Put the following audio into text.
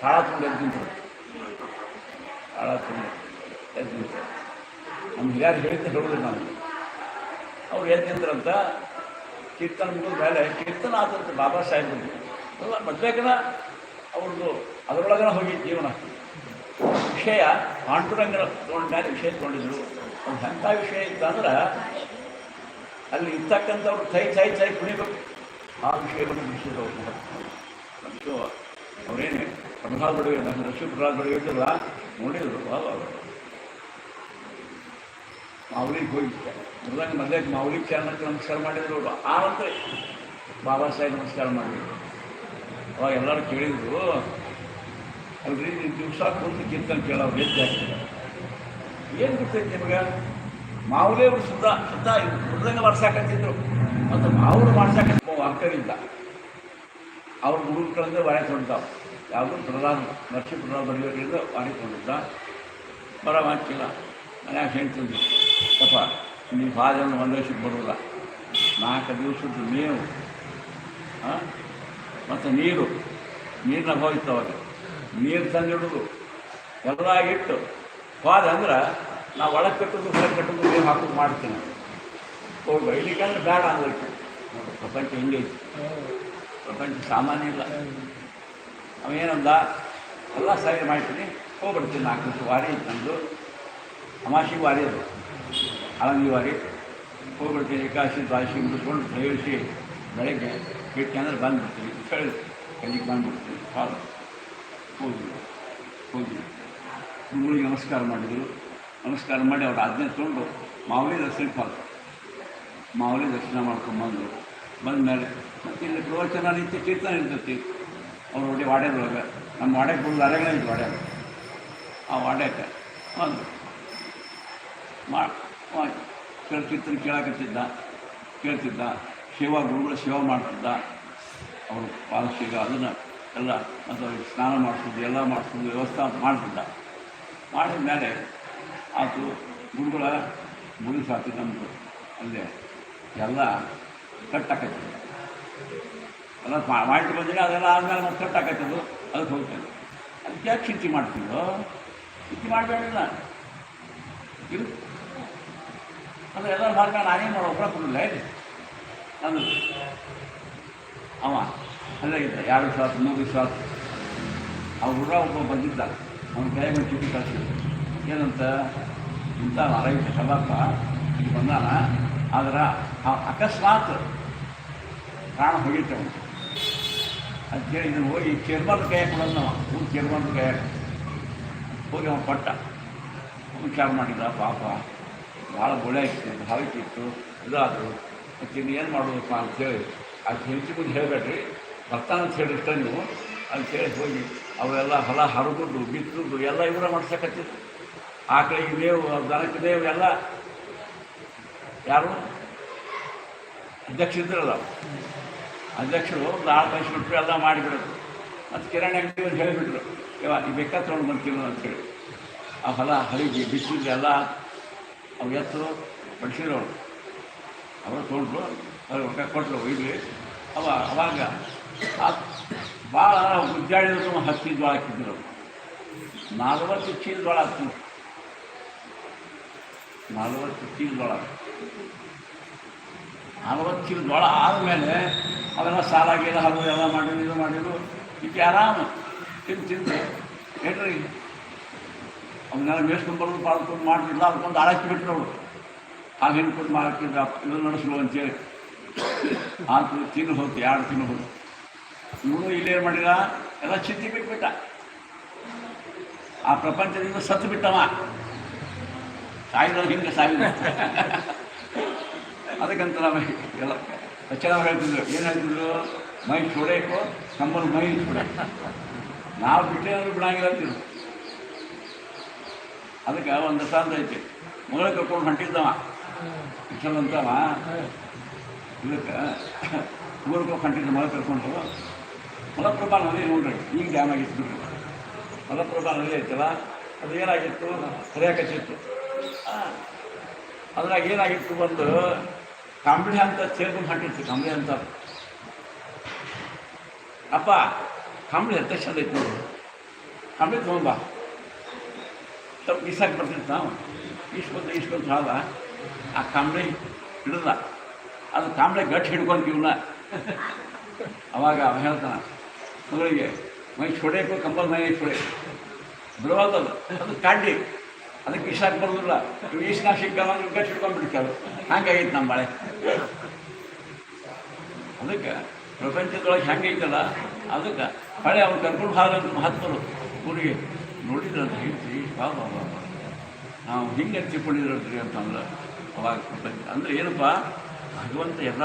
ತಾಳ ತುಂಬ ಎದ್ದು ನಿಂತರು ತಾಳ ತುಂಬ ಎದ್ದು ನಿಂತರು ನಮ್ಮ ಹಿರಿಯರು ಹೇಳಿದ್ದೆ ಹೇಳೋದಿಲ್ಲ ನಾನು. ಅವ್ರು ಎದ್ದು ನಿಂತ್ರಂತ ಕೀರ್ತನ ಮುಗಿದ ಮೇಲೆ ಕೀರ್ತನ ಆದಂತ ಬಾಬಾ ಸಾಹೇಬ್ರು ಅಲ್ಲ, ಮದ್ವೆಗನ ಅವ್ರದ್ದು ಅದರೊಳಗನ ಹೋಗಿ ಜೀವನ ವಿಷಯ ಪಾಂಡುರಂಗನ ತೊಗೊಂಡ ವಿಷಯ ತೊಗೊಂಡಿದ್ರು. ಅದು ಎಂಥ ವಿಷಯ ಇತ್ತಂದ್ರೆ ಅಲ್ಲಿ ಇರ್ತಕ್ಕಂಥವ್ರು ಚೈ ಚೈ ಚೈ ಕುಣಿಬೇಕು. ಆ ವಿಷಯವನ್ನು ಬಿಡಿಸಿದ್ರು ಮತ್ತು ಅವರೇನು ಪ್ರಭಾವ ಬಡವೆ ನಮ್ಮ ಲಕ್ಷ್ಮೀಪ್ರಭಾವ ಬಡವೆ ಇದ್ರಲ್ಲ ನೋಡಿದ್ರು ಭಾಳ ಮಾವಲಿಗೆ ಹೋಗಿದ್ದೆ ಮೊದಲಾಗಿ ಮೊದಲೇ ಮಾವಲಿಗೆ ಚರಣಕ್ಕೆ ನಮಸ್ಕಾರ ಮಾಡಿದ್ರು ಆ ನಂತರ ಬಾಬಾ ಸಾಹೇಬ್ ನಮಸ್ಕಾರ ಮಾಡಿದ್ರು. ಅವಾಗ ಎಲ್ಲರೂ ಕೇಳಿದ್ರು, ಅಲ್ರಿ ನೀವು ದಿವಸ ಕುಂತು ಕೀರ್ತನೆ ಕೇಳೋ ಗೆದ್ದು ಹಾಕ್ತಾರೆ ಏನು ಗೊತ್ತೈತೆ ನಿಮಗೆ? ಮಾವಲಿ ಅವರು ಸುದ್ದ ಸುದ್ದ ಮೃದಂಗ ಮಾಡ್ಸಾಕತ್ತಿದ್ರು. ಮತ್ತು ಮಾವಲು ಮಾಡ್ಸಾಕ ಅಂಕರಿಲ್ಲ ಅವ್ರ ಗುರುಗಳಂದ್ರೆ ವಾಣಿ ತೊಗೊಂಡಿದ್ದಾವೆ ಯಾವುದು ಪ್ರಧಾನ ನರ್ಸಿ ಪ್ರಧಾನ ಬರೆಯೋದ್ರಿಂದ ಮಾಡಿಕೊಂಡಿದ್ದ. ಬರ ಮಾಡ್ತಿಲ್ಲ ಮನ್ಯಾಗ ಹೇಳ್ತಿದ್ವಿ ಪಾಪ ನೀವು ಹಾಜನ್ನು ಒಂದು ವರ್ಷಕ್ಕೆ ಬರೋಲ್ಲ ನಾಲ್ಕು ದಿವಸದ ಮೇವು ಮತ್ತು ನೀರು. ನೀರಿನ ಹೋಗಿತ್ತು ಅವಾಗ. ನೀರು ತಂದಿಡೋದು. ಎಲ್ಲ ಇಟ್ಟು. ಹೋದ ಅಂದ್ರೆ ನಾವು ಒಳಗೆ ಕಟ್ಟೋದು ಹೊರಗೆ ಕಟ್ಟೋದು ನೀರು ಹಾಕೋದು ಮಾಡ್ತೀನಿ. ಹೋಗಿ ಬೈಲಿಕ್ಕಂದ್ರೆ ಬೇಡ ಅಂದ್ರೆ ಪ್ರಪಂಚ ಹಿಂಗೈತಿ. ಪ್ರಪಂಚ ಸಾಮಾನ್ಯ ಇಲ್ಲ. ಅವೇನಂದ ಎಲ್ಲ ಸರಿ ಮಾಡ್ತೀನಿ. ಹೋಗ್ಬಿಡ್ತೀನಿ ನಾಲ್ಕು ದಿವಸ ವಾರಿ ತಂದು ಅಮಾಶಿ ವಾರಿ ಅದು. ಆಳಂಗಿ ವಾರಿ. ಹೋಗ್ಬಿಡ್ತೀನಿ ಏಕಾಶಿ ದ್ವಾದಶಿ ಮುಗಿಸ್ಕೊಂಡು ದಯವಿಸಿ ಬೆಳಗ್ಗೆ ಬಿಟ್ಟು ಅಂದ್ರೆ ಬಂದುಬಿಡ್ತೀನಿ. ಹೇಳಿ ಕಲ್ಲಿಗೆ ಬಂದುಬಿಡ್ತೀನಿ. ಹಾಲು ಹೋಗಿ ಹೋಗಿ. ಗುರುಗಳಿಗೆ ನಮಸ್ಕಾರ ಮಾಡಿದರು. ನಮಸ್ಕಾರ ಮಾಡಿ ಅವ್ರು ಆಜ್ಞೆ ತೊಗೊಂಡು ಮಾವಲಿ ದರ್ಶನ ಫಾಲ್ ಮಾವಲಿ ದರ್ಶನ ಮಾಡ್ಕೊಂಬಂದರು. ಬಂದಮೇಲೆ, ಮತ್ತೆ ಇಲ್ಲಿ ಪ್ರವಚನ ರೀತಿ ಕೀರ್ತನ ಇರ್ತೈತಿ. ಅವ್ರ ಒಳ್ಳೆ ವಾಡ್ಯದೊಳಗೆ ನಮ್ಮ ವಾಡ್ಯಕ್ಕೆ ಬಂದು ಅರಗಣ ಇತ್ತು ವಾಡ್ಯಾಗ ಆ ವಾಡ್ಯಕ್ಕೆ ಬಂದು ಮಾ ಕೇಳ್ತಿತ್ತು ಕೇಳಕತ್ತಿದ್ದ. ಕೇಳ್ತಿದ್ದ. ಸೇವಾ ಗುರುಗಳ ಸೇವಾ ಮಾಡ್ತಿದ್ದ. ಅವರು ಪಾಲಸಿಗ ಅದನ್ನು ಎಲ್ಲ ಮತ್ತು ಸ್ನಾನ ಮಾಡಿಸೋದು ಎಲ್ಲ ಮಾಡಿಸೋದು ವ್ಯವಸ್ಥೆ ಮಾಡ್ತಿದ್ದ. ಮಾಡಿದ ಮೇಲೆ ಆತು ಗುರುಗಳ ಮುಗಿಸಾತಿ ನಮ್ಮದು ಅಲ್ಲೇ ಎಲ್ಲ ಕಟ್ಟಾಕೈತಿ ಎಲ್ಲ ಮಾಡಿಟ್ಟು ಮಾಡಿ ಬಂದಿಲ್ಲ ಅದೆಲ್ಲ ಆದಮೇಲೆ ಮತ್ತೆ ಕಟ್ಟಾಕೈತದು ಅದಕ್ಕೆ ಹೋಗ್ತದೆ ಅದಕ್ಕೆ ಯಾಕೆ ಚಿಂತೆ ಮಾಡ್ತೀವೋ ಚಿಂತೆ ಮಾಡಬೇಡಿಲ್ಲ ಇದು ಅಂದರೆ ಎಲ್ಲ ಮಾಡ್ಕೊಂಡು ನಾನೇನು ಮಾಡೋ ಒಬ್ಬರ ಕೊಡಲಿಲ್ಲ ಇಲ್ಲಿ ನಾನು ಅವ ಅಲ್ಲೇ ಇದ್ದ ಎರಡು ವಿಶ್ವಾಸ ಮೂರು ವಿಶ್ವಾಸ. ಅವ್ರ ಹುಡುಗ ಒಬ್ಬ ಬಂದಿದ್ದ. ಅವ್ನ ಕೈ ಮೇಲೆ ಚಿಂತೆ ಕಳಿಸಿದ್ರು ಏನಂತ? ಇಂಥ ಆರೋಗ್ಯ ಸಭಾಪ ಇಲ್ಲಿ ಬಂದಾನ? ಆದ್ರೆ ಅಕಸ್ಮಾತ್ ಪ್ರಾಣ ಹೋಗಿತ್ತು ಅವನು ಅಂತೇಳಿ ಇದನ್ನು ಹೋಗಿ ಚೇರ್ಮನ್ ಕೈ ಕೊಡೋದು ನಾವು. ಊರು ಚೇರ್ಮನ್ ಕೈ ಹೋಗಿ ಅವನು ಕೊಟ್ಟ. ವಿಚಾರ ಮಾಡಿದ, ಪಾಪ. ಭಾಳ ಗುಳೆ ಇತ್ತು ಭಾವಿಸಿತ್ತು ಇದಾದರು. ಇನ್ನು ಏನು ಮಾಡೋದಪ್ಪ ಅಂತೇಳಿ ಅದು ಹೆಂಚಿ ಮುಂದೆ ಹೇಳಬೇಡ್ರಿ. ಬರ್ತಾನೆ ಅಂತ ಹೇಳಿ ನೀವು. ನೀವು ಅಂತೇಳಿ ಹೋಗಿ, ಅವೆಲ್ಲ ಹೊಲ ಹರಗುದು, ಬಿತ್ತುದು, ಎಲ್ಲ ಇವರ ಮಾಡ್ಸಕತ್ತಿದ್ರು. ಆಕಳಿಗೆ ಮೇವು ದನಕ್ಕೆ ಮೇವು ಎಲ್ಲ. ಯಾರು? ಅಧ್ಯಕ್ಷ ಇದ್ರಲ್ಲ ಅಧ್ಯಕ್ಷರು ಒಂದು ಆರು ಲಕ್ಷ ರೂಪಾಯಿ ಎಲ್ಲ ಮಾಡಿಬಿಡೋದು. ಮತ್ತು ಕಿರಾಣಿ ಅಂಗಡಿ ಒಂದು ಹೇಳಿಬಿಟ್ರು ಇವ ಈ ಬೇಕಾ ತೊಗೊಂಡು ಅಂತ ಅಂತೇಳಿ ಆ ಹೊಲ ಹಳಿಗೆ ಬಿಸಿಲು ಎಲ್ಲ ಅವು ಎತ್ತು ಬಡಿಸಿದ್ರು ಅವರು. ತೊಗೊಂಡ್ರು, ಅವ್ರಿಗೆ ರೊಕ್ಕ ಕೊಟ್ಟರು ಇಲ್ಲಿ ಅವ ಅವಾಗ ಭಾಳ ಗುಜ್ಜಾಡಿದ್ರು ಹತ್ತಿ ಜೋಳ ಹಾಕಿದ್ರು. ನಲ್ವತ್ತು ಚೀಲ ಜೋಳ ಹಾಕ್ತು ನಲ್ವತ್ತು ಚೀಲ ಜೋಳ. ಕಿಲೋ ಜೋಳ ಆದಮೇಲೆ ಅವೆಲ್ಲ ಸಾಲಾಗಿಲ್ಲ ಹಾಗೂ ಎಲ್ಲ ಮಾಡಿದ್ರು, ಇದು ಮಾಡಿದ್ರು. ಈಗ ಆರಾಮ. ತಿಂದು ತಿಂದು ಹೇಳ್ರಿ ಅವನ್ನೆಲ್ಲ ಮೇಸ್ಕೊಂಡ್ಬರೋದು ಪಾಡ್ಕೊಂಡು ಮಾಡಿಲ್ಲ ಅದಕ್ಕೊಂದು ಆಳಕ್ಕೆ ಬಿಟ್ಟರು ಅವರು. ಹಾಗೆ ಹಿಂಡ್ಕೊಂಡು ಮಾಡಕ್ಕಿಂತ ಇದು ನಡೆಸಲು ಅಂತೇಳಿ. ಆತು ತಿನ್ನು ಹೋತು ಎರಡು ತಿನ್ನು ಹೋಗಿ. ಇವನು ಇಲ್ಲೇನು ಮಾಡಿದ? ಎಲ್ಲ ಚಿಂತೆ ಬಿಟ್ಬಿಟ್ಟ. ಆ ಪ್ರಪಂಚದಿಂದ ಸತ್ತು ಬಿಟ್ಟವ. ಸಾಯಿದ್ರು ಹಿಂಗೆ ಸಾಯಿದ. ಅದಕ್ಕಂತ ನಾವು ಎಲ್ಲ ಚೆನ್ನಾಗಿ ಹೇಳ್ತಿದ್ರು, ಏನು ಹೇಳ್ತಿದ್ರು? ಮೈ ಸುಡೇಕು, ನಮ್ಮನ್ನು ಮೈ ಸುಡ. ನಾವು ಬಿಟ್ಟೆ ಅಂದ್ರೆ ಬಿಡಂಗಿಲ್ಲ ಅಂತಿದ್ರು. ಅದಕ್ಕೆ ಒಂದು ಸಾಂತ ಐತಿ. ಮಗಳ ಕರ್ಕೊಂಡು ಹೊಂಟಿದ್ದವ. ಅಂತವ ಇದಕ್ಕೆ ಊರಿಗೆ ಹೊಂಟಿದ್ದ ಮಗಳ ಕರ್ಕೊಂಡು. ಮಲಪ್ರಭಾ ನದಿ ನೋಡ್ರಿ, ಈಗ ಡ್ಯಾಮ್ ಆಗಿತ್ತು ಬಿಡ್ರಿ. ಮಲಪ್ರಭಾ ನದಿ ಐತಲ್ಲ, ಅದು ಏನಾಗಿತ್ತು? ಹರಿಯಾಕತ್ತಿತ್ತು ಅದ್ರಾಗ ಏನಾಗಿತ್ತು ಒಂದು ಕಂಬಳಿ ಅಂತ ಸೇರ್ಕೊಂಡು ಹೊಂಟಿತ್ತು ಕಂಬಳಿ ಅಂತ. ಅಪ್ಪ, ಕಂಬಳಿ ఎంత ಚಂದ ಐತಿ ನೋಡಿ. ಕಂಬಳಿ ತೊಗೊಂಬ ಸ್ವಲ್ಪ ಇಸಾಕ್ ಬರ್ತಿತ್ತು ನಾವು ಇಸ್ಕೊಂತ ಇಸ್ಕೊಂತ ಹಾಲ ಆ ಕಂಬಳಿ ಹಿಡಿದ. ಅದು ಕಾಂಬಳೆ ಗಟ್ಟಿ ಹಿಡ್ಕೊಂಡು ಇವನ್ನ ಅವಾಗ ಅವ ಹೇಳ್ತಾನ, ಮಗಳಿಗೆ, ಮೈ ಚೊಡೆಕು ಕಂಬಲ್ ಮೈ ಚೊಡೆ ಬರುವಾಗದು ಅದು ಕಾಡಿ ಅದಕ್ಕೆ ಇಷ್ಟ ಬರೋದಿಲ್ಲ. ಈಸ್ನಾಗ ಸಿಕ್ಕಲ್ಲ ನೀವು ಗಟ್ಟಿ ಹಿಡ್ಕೊಂಡ್ಬಿಡ್ತಾರೆ ಹಂಗಾಗೈತೆ ನಮ್ಮ ಮಳೆ ಅದಕ್ಕೆ ಪ್ರಪಂಚದೊಳಗೆ ಹೆಂಗೈತಲ್ಲ ಅದಕ್ಕೆ ಹಳೆ ಅವ್ರು ಕರ್ಕೊಂಡು ಹಾಗಂತ ಮಹತ್ವರು ಊರಿಗೆ ನೋಡಿದ್ರೆ ಅಂತ ಬಾ ಬಾ ಬಾ ಬಾ. ನಾವು ಹಿಂಗೆ ಹಚ್ಚಿಕೊಂಡಿದ್ರಿ ಅಂತಂದ್ರೆ ಅವಾಗ ಪ್ರಪಂಚ ಅಂದ್ರೆ ಏನಪ್ಪ, ಭಗವಂತ ಎಲ್ಲ